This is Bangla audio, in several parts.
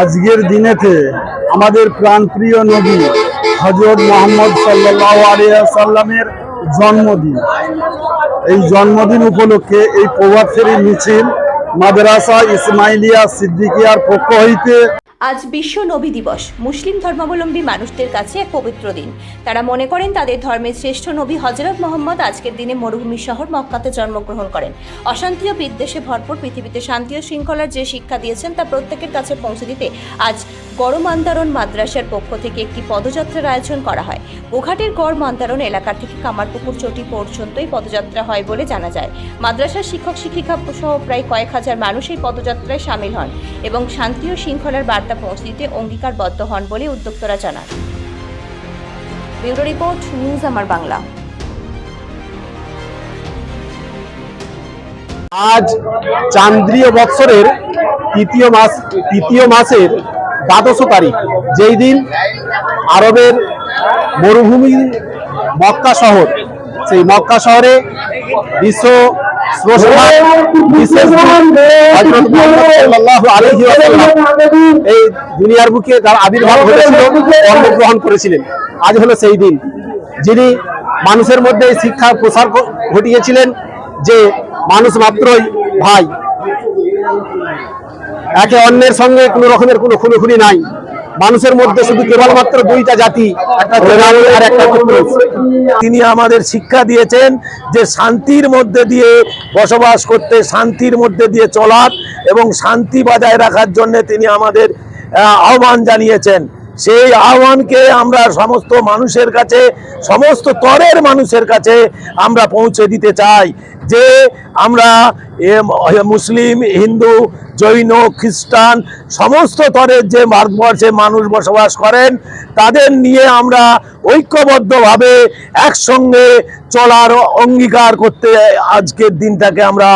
আজকের দিনেতে আমাদের প্রাণপ্রিয় নবী হজরত মোহাম্মদ সাল্লাহ সাল্লামের জন্মদিন। এই জন্মদিন উপলক্ষে এই প্রভাবশালী মিছিল মাদ্রাসা ইসমাইলিয়া সিদ্দিকিয়ার পক্ষ হইতে আজ বিশ্ব নবী দিবস। মুসলিম ধর্মাবলম্বী মানুষদের কাছে এক পবিত্র দিন। তারা মনে করেন তাদের ধর্মের শ্রেষ্ঠ নবী হজরত মোহাম্মদ আজকের দিনে মরুভূমি শহর মক্কাতে জন্মগ্রহণ করেন। অশান্তি ও বিদ্বেষে ভরপুর পৃথিবীতে শান্তি ও শৃঙ্খলার যে শিক্ষা দিয়েছেন তা প্রত্যেকের কাছে পৌঁছে দিতে আজ গড় মান্দারণ মাদ্রাসার পক্ষ থেকে একটি পদযাত্রার আয়োজন করা হয়। গোঘাটের গড় মান্দারণ এলাকা থেকে কামারপুকুর চটি পর্যন্ত এই পদযাত্রা হয় বলে জানা যায়। মাদ্রাসার শিক্ষক, শিক্ষিকা সহ প্রায় কয়েক হাজার মানুষ এই পদযাত্রায় সামিল হন এবং শান্তি ও শৃঙ্খলার বার্তা পৌঁছে দিতে অঙ্গীকারবদ্ধ হন বলে উদ্যোক্তরা জানান। ব্যুরো রিপোর্ট, নিউজ আমার বাংলা। আজ চান্দ্রীয় বৎসরের তৃতীয় মাস, তৃতীয় মাসের দ্বাদশ তারিখ যেই দিন আরবের মরুভূমি মক্কা শহর, সেই মক্কা শহরে বিশ্ব এই দুনিয়ার বুকে তার আবির্ভাব ঘটেছিল, জন্মগ্রহণ করেছিলেন। আজ হলো সেই দিন। যিনি মানুষের মধ্যে এই শিক্ষার প্রসার ঘটিয়েছিলেন যে মানুষ মাত্রই ভাই। একে অন্যের সঙ্গে কোনো রকমের কোনো খুনোখুনি নাই। মানুষের মধ্যে শুধু কেবলমাত্র দুইটা জাতি তিনি আমাদের শিক্ষা দিয়েছেন যে শান্তির মধ্যে দিয়ে বসবাস করতে শান্তির মধ্যে দিয়ে চলার এবং শান্তি বজায় রাখার জন্য তিনি আমাদের আহ, আহ্বান জানিয়েছেন। সেই আহ্বানকে আমরা সমস্ত মানুষের কাছে সমস্ত তরের মানুষের কাছে আমরা পৌঁছে দিতে চাই। যে আমরা মুসলিম, হিন্দু, জৈন, খ্রিস্টান, সমস্ত স্তরের যে ভারতবর্ষে মানুষ বসবাস করেন, তাদের নিয়ে আমরা ঐক্যবদ্ধভাবে একসঙ্গে চলার অঙ্গীকার করতে আজকের দিনটাকে আমরা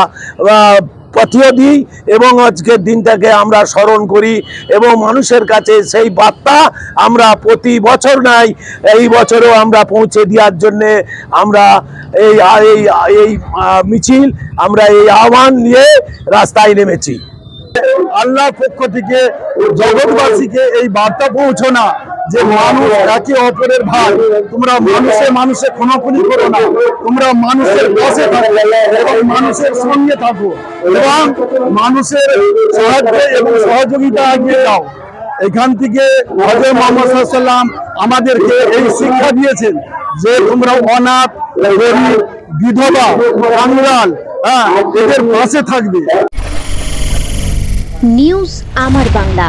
পাঠিয়ে দিই এবং আজকের দিনটাকে আমরা স্মরণ করি এবং মানুষের কাছে সেই বার্তা আমরা প্রতি বছর নাই। এই বছরেও আমরা পৌঁছে দেওয়ার জন্যে আমরা এই এই মিছিল, আমরা এই আহ্বান নিয়ে রাস্তায় নেমেছি। আল্লাহর পক্ষ থেকে জগৎবাসীকে এই বার্তা পৌঁছো না যে মানুষ একে অপরের ভাই তোমরা মানুষে মানুষে খুনাখুনি করো না, তোমরা মানুষের পাশে থাকো এবং মানুষের সঙ্গে থাকো এবং মানুষের সাহায্য এবং সহযোগিতা এগিয়ে যাও। এখান থেকে হজরত মোহাম্মদ সাল্লাম আমাদেরকে এই শিক্ষা দিয়েছেন যে তোমরা অনাথ বিধবা কাঙ্গাল হ্যাঁ এদের পাশে থাকবে। নিউজ আমার বাংলা।